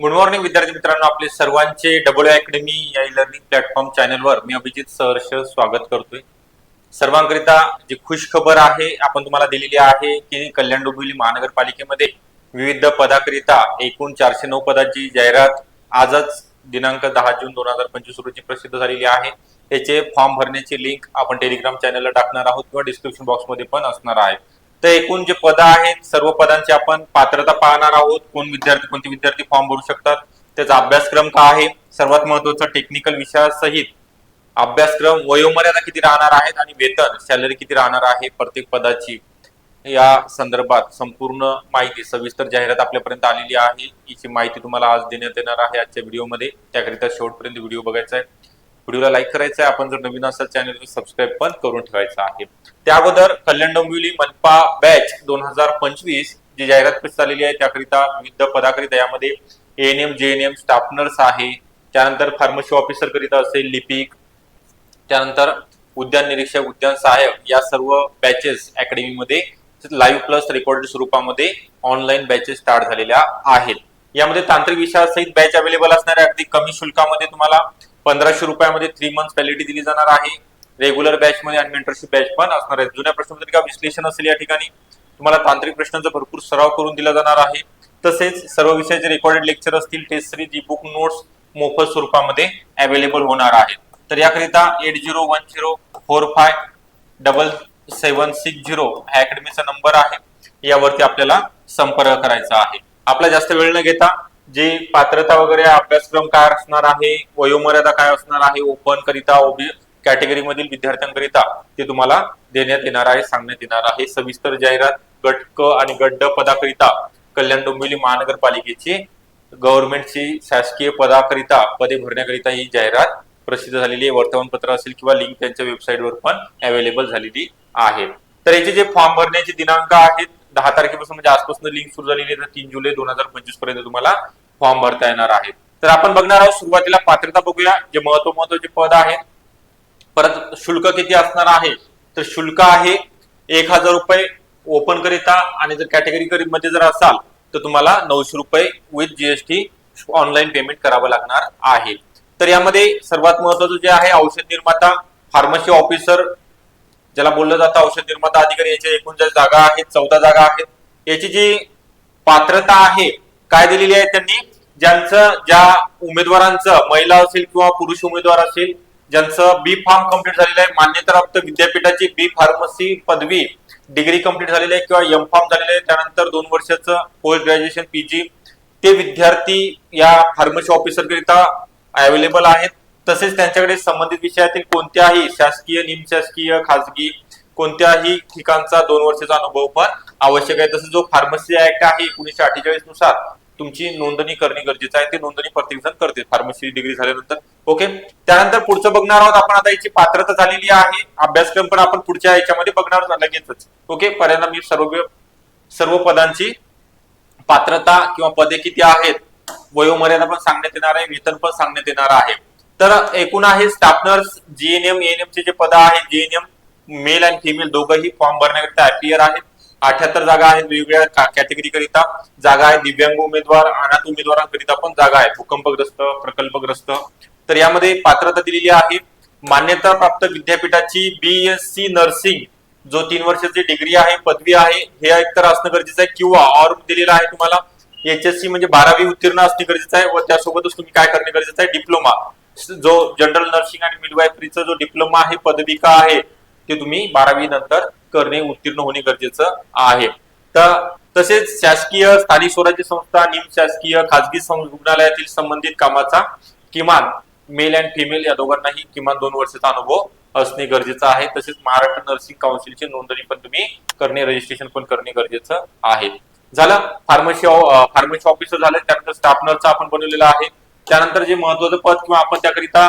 Good morning विद्यार्थी मित्रांनो. आपले सर्वांचे डबल अकॅडमी या लर्निंग प्लॅटफॉर्म चॅनलवर मी अभिजित सहर्ष स्वागत करतोय. सर्वांकरिता जी खुश खबर आहे आपण तुम्हाला दिलेली आहे की कल्याण डोंबिवली महानगरपालिकेमध्ये विविध पदाकरिता एकूण चारशे नऊ पदाची जाहिरात आजच दिनांक दहा जून दोन हजार पंचवीस रोजी प्रसिद्ध झालेली आहे. त्याचे फॉर्म भरण्याची लिंक आपण टेलिग्राम चॅनलला टाकणार आहोत किंवा डिस्क्रिप्शन बॉक्समध्ये पण असणार आहे. तर एकूण जे पद आहेत सर्व पदांची आपण पात्रता पाहणार आहोत. कोण विद्यार्थी कोणते विद्यार्थी फॉर्म भरू शकतात त्याचा अभ्यासक्रम काय आहे सर्वात महत्त्वाचा टेक्निकल विषयासहित अभ्यासक्रम वयोमर्यादा किती राहणार आहेत आणि वेतन सॅलरी किती राहणार आहे प्रत्येक पदाची या संदर्भात संपूर्ण माहिती सविस्तर जाहिरात आपल्यापर्यंत आलेली आहे. याची माहिती तुम्हाला आज देण्यात येणार आहे आजच्या व्हिडिओमध्ये त्याकरिता शेवटपर्यंत व्हिडिओ बघायचा आहे. व्हिडिओला लाईक करायचा आहे. आपण जर नवीन असाल चॅनल सबस्क्राईब पण करून ठेवायचं आहे. त्या अगोदर कल्याण डोंबिवली मनपा बॅच दोन हजार पंचवीस जी जाहिरात प्रसिद्ध झालेली आहे त्याकरिता विविध पदाकरिता यामध्ये एएनएम जेएनएम स्टाफ नर्स आहे. त्यानंतर फार्मसी ऑफिसर करिता असेल लिपिक. त्यानंतर उद्यान निरीक्षक उद्यान सहाय्यक या सर्व बॅचेस अकॅडमीमध्ये लाईव्ह प्लस रेकॉर्डेड स्वरूपामध्ये ऑनलाईन बॅचेस स्टार्ट झालेल्या आहेत. यामध्ये तांत्रिक विषयासहित बॅच अवेलेबल असणाऱ्या अगदी कमी शुल्कामध्ये तुम्हाला पंधराशे रुपयामध्ये थ्री मंथ व्हॅलिडिटी दिली जाणार आहे. रेग्युलर बॅचमध्ये आणि मेंटरशिप बॅच पण असणार आहे. जुन्या प्रश्नपत्रिका विश्लेषण असेल या ठिकाणी. तुम्हाला तांत्रिक प्रश्नांचा भरपूर सराव करून दिला जाणार आहे. तसेच सर्व विषयाचे रेकॉर्डेड लेक्चर असतील test series e book notes मोफत स्वरूपामध्ये अवेलेबल होणार आहेत. तर याकरिता eight zero one zero four five double seven six zero हा अकॅडमीचा नंबर आहे. यावरती आपल्याला संपर्क करायचा आहे. आपला जास्त वेळ न घेता जे पात्रता वगैरे अभ्यासक्रम काय असणार आहे वयोमर्यादा काय असणार आहे ओपन करिता ओबी कॅटेगरी मधील विद्यार्थ्यांकरिता ते तुम्हाला देण्यात येणार आहे सांगण्यात येणार आहे. सविस्तर जाहिरात गट क आणि गट ड पदाकरिता कल्याण डोंबिवली महानगरपालिकेची गव्हर्नमेंटची शासकीय पदाकरिता पदे भरण्याकरिता ही जाहिरात प्रसिद्ध झालेली आहे. वर्तमानपत्र असेल किंवा लिंक त्यांच्या वेबसाईटवर पण अवेलेबल झालेली आहे. तर याचे जे फॉर्म भरण्याचे दिनांक आहेत दहा तारखेपासून म्हणजे आजपासून लिंक सुरू झालेली आहे तर तीन जुलै दोन हजार पंचवीसपर्यंत तुम्हाला फॉर्म भरता येणार आहे. तर आपण बघणार आहोत सुरुवातीला पात्रता बघूया. जे महत्त्व महत्त्वाचे पद आहे परत शुल्क किती असणार आहे? तर शुल्क आहे एक हजार रुपये ओपन करिता आणि जर कॅटेगरी मध्ये जर असाल तर तुम्हाला नऊशे रुपये विथ जीएसटी ऑनलाईन पेमेंट करावं लागणार आहे. तर यामध्ये सर्वात महत्वाचं जे आहे औषध निर्माता फार्मसी ऑफिसर ज्याला बोललं जातं औषध निर्माता अधिकारी याच्या एकूण ज्या जागा आहेत चौदा जागा आहेत. याची जी पात्रता आहे काय दिलेली आहे त्यांनी? ज्यांचं ज्या उमेदवारांचं महिला असेल किंवा पुरुष उमेदवार असेल ज्यांचं बी फार्म कंप्लीट झालेलं आहे मान्यताप्राप्त विद्यापीठाची बी फार्मसी पदवी डिग्री कंप्लीट झालेली आहे किंवा एम फार्म झालेलं आहे. त्यानंतर दोन वर्षाचं पोस्ट ग्रॅज्युएशन पीजी ते विद्यार्थी या फार्मसी ऑफिसर करिता अवेलेबल आहेत. तसेच त्यांच्याकडे संबंधित विषयातील कोणत्याही शासकीय निमशासकीय खाजगी कोणत्याही ठिकाणचा दोन वर्षाचा अनुभव पण आवश्यक आहे. तसेच जो फार्मसी ऍक्ट आहे एकोणीशे अठ्ठेचाळीसनुसार तुमची नोंदणी करणे गरजेचं आहे. ते नोंदणी प्रत्येकजण करते. फार्मसी डिग्री झाल्यानंतर. ओके? त्यानंतर पुढचं बघणार आहोत आपण. आता याची पात्रता झालेली आहे. अभ्यासक्रम पण आपण पुढच्या याच्यामध्ये बघणार आहोत. लगेचच. ओके? पर्यंत मी सर्व सर्व पदांची पात्रता किंवा पदे किती आहेत? वयोमर्यादा पण सांगण्यात येणार आहे. वेतन पण सांगण्यात येणार आहे. तर एकूण आहे स्टाफनर्स जीएनएम एएनएम चे जे पद आहेत जीएनएम मेल आणि फिमेल दोघंही फॉर्म भरण्याकरिता अपियर आहेत. अठ्याहत्तर जागा आहेत वेगवेगळ्या कॅटेगरी करिता. जागा आहे दिव्यांग उमेदवार अनाथ उमेदवारांकरिता पण जागा आहे. भूकंपग्रस्त प्रकल्पग्रस्त. तर यामध्ये पात्रता दिलेली आहे. मान्यता प्राप्त विद्यापीठाची बीएससी नर्सिंग जो तीन वर्षाची डिग्री आहे पदवी आहे हे एकतर असणं गरजेचं आहे किंवा और दिलेलं आहे तुम्हाला. एचएससी म्हणजे बारावी उत्तीर्ण असणे गरजेचं आहे व त्यासोबतच तुम्ही काय करणे गरजेचं आहे? डिप्लोमा जो जनरल नर्सिंग आणि मिडवायफरीचा जो डिप्लोमा आहे पदविका आहे ते तुम्ही बारावी नंतर करणे उत्तीर्ण होणे गरजेचं आहे. तर तसेच शासकीय स्थानिक स्वराज्य संस्था निमशासकीय खाजगी सं- रुग्णालयातील संबंधित कामाचा किमान मेल अँड फिमेल या दोघांनाही किमान दोन वर्षाचा अनुभव असणे गरजेचं आहे. तसेच महाराष्ट्र नर्सिंग काउन्सिलची नोंदणी पण तुम्ही करणे रजिस्ट्रेशन पण करणे गरजेचं आहे. झालं? फार्मसी फार्मसी ऑफिसर झालं त्यानंतर स्टाफ नर्सचा आपण बनवलेला आहे. त्यानंतर जे महत्वाचं पद किंवा आपण त्याकरिता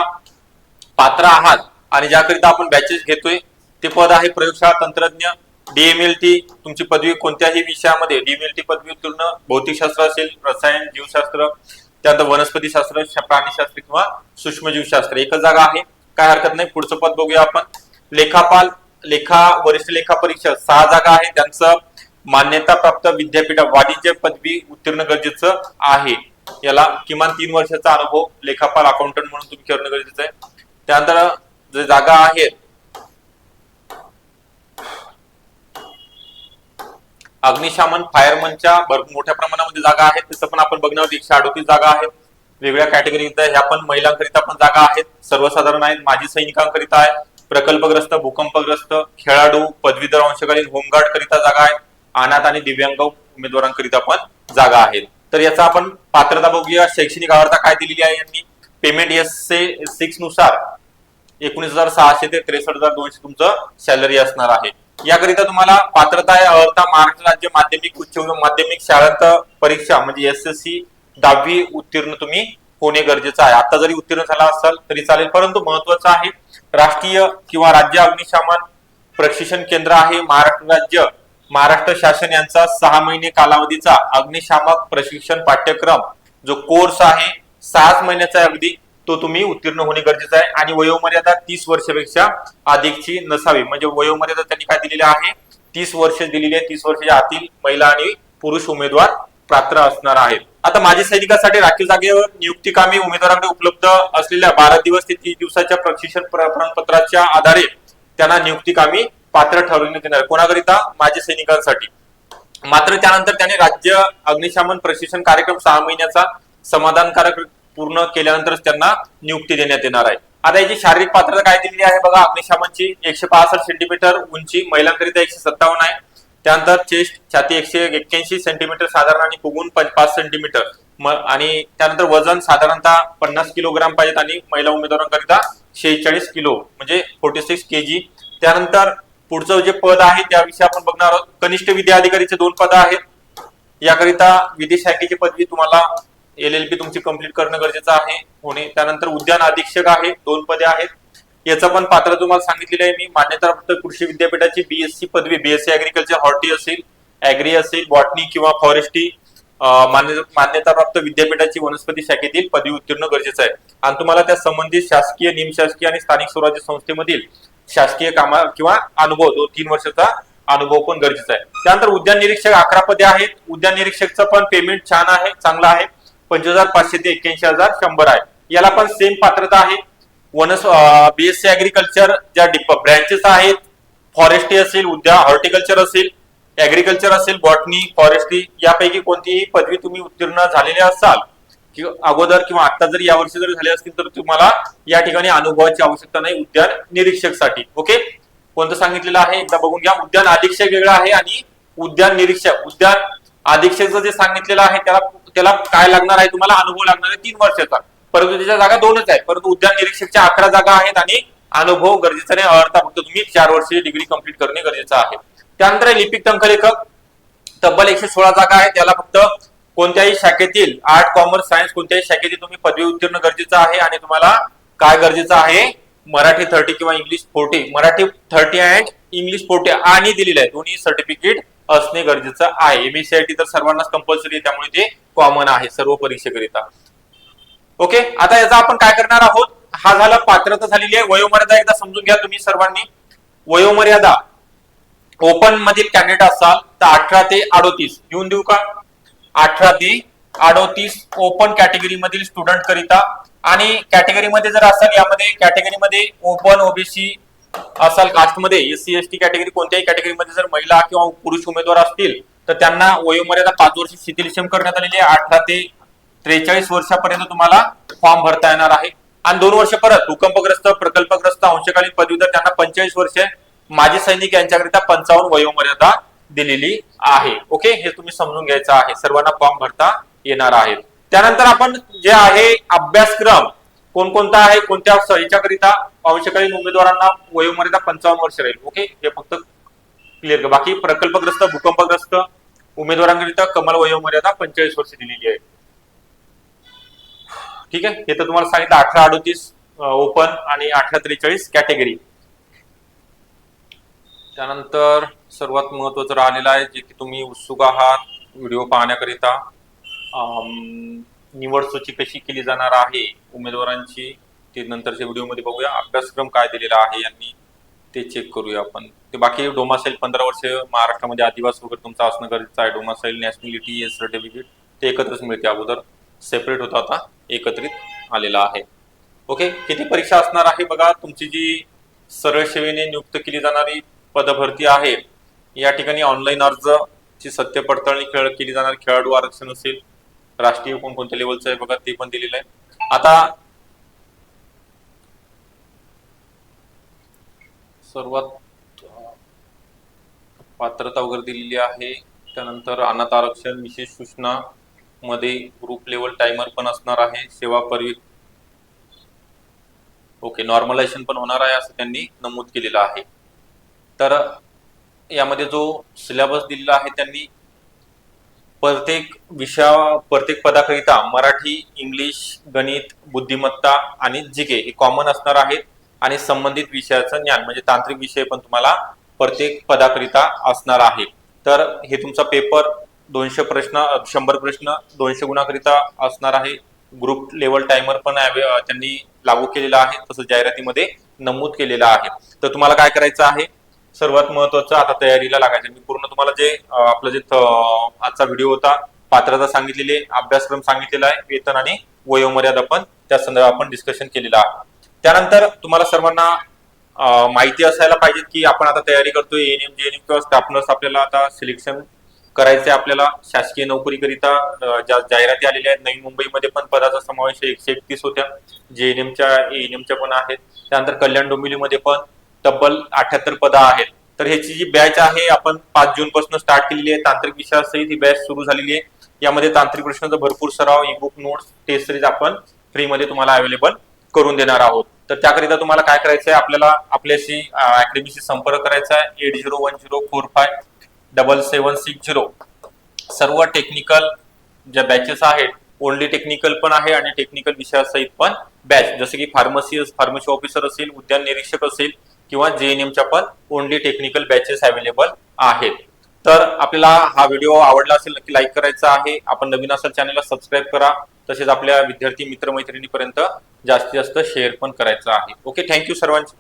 पात्र आहात आणि ज्याकरिता आपण बॅचेस घेतोय ते पद आहे प्रयोगशाळा तंत्रज्ञ डीएमएलटी तुमची पदवी कोणत्याही विषयामध्ये डीएमएलटी पदवी उत्तीर्ण भौतिकशास्त्र असेल रसायन जीवशास्त्र त्यानंतर वनस्पतीशास्त्र प्राणीशास्त्र किंवा सूक्ष्मजीवशास्त्र. एकच जागा आहे. काय हरकत नाही. पुढचं पद बघूया आपण. लेखापाल लेखा वरिष्ठ लेखा परीक्षा सहा जागा आहे. त्यांचं मान्यता प्राप्त विद्यापीठ वाणिज्य पदवी उत्तीर्ण गरजेचं आहे. याला किमान तीन वर्षाचा अनुभव लेखापाल अकाउंटंट म्हणून तुम्ही करणं गरजेचं आहे. त्यानंतर जे जागा आहेत अग्निशामन फायरमनच्या भरपूर मोठ्या प्रमाणामध्ये जागा आहेत. त्याचं पण आपण बघणार एकशे अडोतीस जागा आहेत वेगळ्या कॅटेगरीत ह्या पण महिलांकरिता पण जागा आहेत. सर्वसाधारण आहेत. माजी सैनिकांकरिता आहे. प्रकल्पग्रस्त भूकंपग्रस्त खेळाडू पदवीधर अंशकालीन होमगार्ड करिता जागा आहे. अनाथ आणि दिव्यांग उमेदवारांकरिता पण जागा आहेत. तर याचा आपण पात्रता बघूया. शैक्षणिक अर्हता काय दिलेली आहे यांनी? पेमेंट एस सिक्सनुसार एकोणीस हजार सहाशे ते त्रेसष्ट हजार दोनशे तुमचं सॅलरी असणार आहे. याकरिता तुम्हाला पात्रता आहे अर्हता महाराष्ट्र राज्य माध्यमिक उच्च माध्यमिक शाळांत परीक्षा म्हणजे एस एस सी दहावी उत्तीर्ण तुम्ही होणे गरजेचं आहे. आता जरी उत्तीर्ण झाला असाल तरी चालेल परंतु महत्वाचं आहे राष्ट्रीय किंवा राज्य अग्निशमन प्रशिक्षण केंद्र आहे महाराष्ट्र राज्य. महाराष्ट्र शासन यांचा सहा महिने कालावधीचा अग्निशामक प्रशिक्षण पाठ्यक्रम जो कोर्स आहे सहाच महिन्याचा अगदी तो तुम्ही उत्तीर्ण होणे गरजेचं आहे. आणि वयोमर्यादा तीस वर्षापेक्षा अधिकची नसावी. म्हणजे वयोमर्यादा त्यांनी काय दिलेली आहे? तीस वर्ष दिलेली आहे. तीस वर्षाच्या आतील महिला आणि पुरुष उमेदवार पात्र असणार आहेत. आता माजी सैनिकांसाठी राखीव जागेवर नियुक्ती कामी उमेदवारांकडे उपलब्ध असलेल्या बारा दिवस ते तीस दिवसाच्या प्रशिक्षण प्रमाणपत्राच्या आधारे त्यांना नियुक्ती कामी पात्र ठरवण्यात येणार आहे. कोणाकरिता? माजी सैनिकांसाठी. मात्र त्यानंतर त्याने राज्य अग्निशमन प्रशिक्षण कार्यक्रम सहा महिन्याचा समाधानकारक पूर्ण केल्यानंतरच त्यांना नियुक्ती देण्यात येणार आहे. आता याची शारीरिक पात्रता काय दिलेली आहे बघा अग्निशमनची. एकशे पासष्ट सेंटीमीटर उंची महिलांकरिता एकशे सत्तावन्न आहे. त्यानंतर चेस्ट छाती एकशे एक्क्याऐंशी सेंटीमीटर साधारण आणि फुगून पाच सेंटीमीटर आणि त्यानंतर वजन साधारणतः पन्नास किलोग्राम पाहिजेत आणि महिला उमेदवारांकरिता शेहेचाळीस किलो म्हणजे फोर्टी सिक्स के जी त्यानंतर पुढचं जे पद आहे त्याविषयी आपण बघणार आहोत. कनिष्ठ विद्या अधिकारीचे दोन पद आहेत. याकरिता विधी शाखेची पदवी तुम्हाला एल एल पी तुमची कंप्लीट करणं गरजेचं आहे होणे त्यानंतर उद्यान अधीक्षक आहे दोन पदे आहेत. याचं पण पात्र तुम्हाला सांगितलेलं आहे मी. मान्यताप्राप्त कृषी विद्यापीठाची बीएससी पदवी बीएससी अॅग्रिकल्चर हॉर्टी असेल अॅग्री असेल बॉटनी किंवा फॉरेस्टी मान्यताप्राप्त विद्यापीठाची वनस्पती शाखेतील पदवी उत्तीर्ण गरजेचं आहे. आणि तुम्हाला त्या संबंधित शासकीय निमशासकीय आणि स्थानिक स्वराज्य संस्थेमधील शासकीय कामा किंवा अनुभव दोन तीन वर्षाचा अनुभव पण गरजेचा आहे. त्यानंतर उद्यान निरीक्षक अकरा पदे आहेत. उद्यान निरीक्षकचं पण पेमेंट छान आहे चांगलं आहे. पंचवीस हजार पाचशे ते एक्क्याऐंशी हजार शंभर आहे. याला पण सेम पात्रता आहे. वनस बीएससी अॅग्रिकल्चर ज्या डिप ब्रँचेस आहेत फॉरेस्ट्री असेल उद्या हॉर्टिकल्चर असेल ऍग्रिकल्चर असेल बॉटनी फॉरेस्ट्री यापैकी कोणतीही पदवी तुम्ही उत्तीर्ण झालेले असाल किंवा अगोदर किंवा आता जरी यावर्षी जरी झाले असतील तर तुम्हाला या ठिकाणी अनुभवाची आवश्यकता नाही उद्यान निरीक्षकसाठी. ओके कोणतं सांगितलेलं आहे? एकदा बघून घ्या. उद्यान अधीक्षक वेगळं आहे आणि उद्यान निरीक्षक. उद्यान अधीक्षकचं जे सांगितलेलं आहे त्याला त्याला काय लागणार आहे तुम्हाला? अनुभव लागणार आहे तीन वर्षाचा. परंतु त्याच्या जागा दोनच आहेत. परंतु उद्यान निरीक्षकच्या अकरा जागा आहेत आणि अनुभव गरजेचा नाही. अर्थ फक्त तुम्ही चार वर्षाची डिग्री कंप्लीट करणे गरजेचं आहे. त्यानंतर लिपिक टंकलेखक. तब्बल एकशे सोळा जागा आहे त्याला फक्त कोणत्याही शाखेतील आर्ट कॉमर्स सायन्स कोणत्याही शाखेतील तुम्ही पदवी उत्तीर्ण गरजेचं आहे आणि तुम्हाला काय गरजेचं आहे? मराठी थर्टी किंवा English forty. Marathi thirty and English forty आणि दिलेलं आहे. दोन्ही सर्टिफिकेट असणे गरजेचं आहे. एमएससीआयटी तर सर्वांनाच कंपल्सरी आहे त्यामुळे ते कॉमन आहे सर्व परीक्षेकरिता. ओके आता याचा आपण काय करणार आहोत? हा झाला पात्रता झालेली आहे. वयोमर्यादा एकदा समजून घ्या तुम्ही सर्वांनी. वयोमर्यादा ओपन मधील कॅन्डिडेट असाल तर अठरा ते अडोतीस. येऊन देऊ का? अठरा ते अडोतीस ओपन कॅटेगरी मधील स्टुडंट करिता. आणि कॅटेगरी मध्ये जर असाल यामध्ये कॅटेगरी मध्ये ओपन ओबीसी असाल कास्टमध्ये S C S T category कोणत्याही कॅटेगरीमध्ये जर महिला किंवा पुरुष उमेदवार असतील तर त्यांना वयोमर्यादा पाच वर्ष शिथिलक्षम करण्यात आलेली आहे. अठरा ते त्रेचाळीस वर्षापर्यंत तुम्हाला फॉर्म भरता येणार आहे. आणि दोन वर्ष परत भूकंपग्रस्त प्रकल्पग्रस्त अंशकालीन पदवीधर त्यांना पंचेचाळीस वर्षे माजी सैनिक यांच्याकरिता पंचावन्न वयोमर्यादा दिलेली आहे. ओके हे तुम्ही समजून घ्यायचं आहे. सर्वांना फॉर्म भरता येणार आहेत. त्यानंतर आपण जे आहे अभ्यासक्रम कोणकोणता आहे कोणत्या स- करिता आवश्यकालीन उमेदवारांना वयोमर्यादा पंचावन्न वर्ष राहील. ओके हे फक्त क्लिअर बाकी प्रकल्पग्रस्त भूकंपग्रस्त उमेदवारांकरिता कमाल वयोमर्यादा पंचेचाळीस वर्ष दिलेली आहे. ठीक आहे? हे तर तुम्हाला सांगितलं अठरा अडोतीस ओपन आणि अठरा त्रेचाळीस कॅटेगरी त्यानंतर सर्वात महत्वाचं राहिलेलं आहे जे की तुम्ही उत्सुक आहात व्हिडिओ पाहण्याकरिता. निवड सूची कशी केली जाणार आहे उमेदवारांची ते नंतरच्या व्हिडिओमध्ये बघूया. अभ्यासक्रम काय दिलेला आहे यांनी ते चेक करूया आपण. ते बाकी डोमासाईल पंधरा वर्ष महाराष्ट्रामध्ये आदिवास वगैरे तुमचं असणं गरजेचं आहे. डोमासाईल नॅशनॅलिटी सर्टिफिकेट ते एकत्रच मिळते अगोदर. सेपरेट होता आता एकत्रित आलेला आहे. ओके किती परीक्षा असणार आहे बघा. तुमची जी सरळ सेवेने नियुक्त केली जाणारी पदभरती आहे या ठिकाणी ऑनलाईन अर्ज ची सत्य पडताळणी खेळ केली जाणार. खेळाडू आरक्षण असेल राष्ट्रीय कोणकोणत्या लेवलचं आहे बघा ते पण दिलेलं आहे. आता सर्वात पात्रता वगैरे दिलेली आहे. त्यानंतर अनाथ आरक्षण विशेष सूचना मध्ये ग्रुप लेवल टायमर पण असणार आहे. सेवा परवी ओके नॉर्मलायझेशन पण होणार आहे असं त्यांनी नमूद केलेलं आहे. तर यामध्ये जो सिलेबस दिलेला आहे त्यांनी प्रत्येक विषया प्रत्येक पदाकरिता मराठी इंग्लिश गणित बुद्धिमत्ता आणि जिके हे कॉमन असणार आहेत. आणि संबंधित विषयाचं ज्ञान म्हणजे तांत्रिक विषय पण तुम्हाला प्रत्येक पदाकरिता असणार आहे. तर हे तुमचा पेपर दोनशे प्रश्न शंभर प्रश्न दोनशे गुणाकरिता असणार आहे. ग्रुप लेवल टायमर पण त्यांनी लागू केलेला आहे तसंच जाहिरातीमध्ये नमूद केलेलं आहे. तर तुम्हाला काय करायचं आहे? सर्वात महत्वाचं आता तयारीला लागायचं. मी पूर्ण तुम्हाला जे आपलं जे थ- आजचा व्हिडिओ होता पात्रता सांगितलेली आहे, अभ्यासक्रम सांगितलेला आहे वेतन आणि वयोमर्यादा पण त्या संदर्भात आपण डिस्कशन केलेलं आहे. त्यानंतर तुम्हाला सर्वांना माहिती असायला पाहिजे की आपण आता तयारी करतोय एनएम जेएनएम किंवा स्टाफ नर्स आपल्याला आता सिलेक्शन करायचे आपल्याला शासकीय नोकरीकरिता ज्या जाहिराती आलेल्या आहेत नवी मुंबईमध्ये पण पदाचा समावेश एकशे एकतीस होत्या. जेएनएमच्या एएनएमच्या पण आहेत. त्यानंतर कल्याण डोंबिवलीमध्ये पण तब्बल अठ्याहत्तर पदं आहेत. तर ह्याची जी बॅच आहे आपण पाच जून पासून स्टार्ट केलेली आहे. तांत्रिक विषयासहित ही बॅच सुरू झालेली आहे. यामध्ये तांत्रिक प्रश्नांचा भरपूर सराव e book notes test series आपण फ्रीमध्ये तुम्हाला अवेलेबल करून देणार आहोत. तर त्याकरिता तुम्हाला काय करायचं आहे आपल्याला आपल्याशी अकॅडमीशी संपर्क करायचा आहे. Eight zero one zero four five double seven six zero सर्व टेक्निकल ज्या बॅचेस आहेत ओनली टेक्निकल पण आहे आणि टेक्निकल विषयासहित पण बॅच जसे की फार्मसी फार्मसी ऑफिसर असेल उद्यान निरीक्षक असेल किंवा जेएनएमच्या पण ओनली टेक्निकल बॅचेस अवेलेबल आहेत. तर आपल्याला हा व्हिडिओ आवडला असेल नक्की लाईक करायचा आहे. आपण नवीन असेल चॅनलला सबस्क्राईब करा. तसेच आपल्या विद्यार्थी मित्रमैत्रिणीपर्यंत जास्तीत जास्त शेअर पण करायचं आहे. ओके थँक्यू सर्वांचे.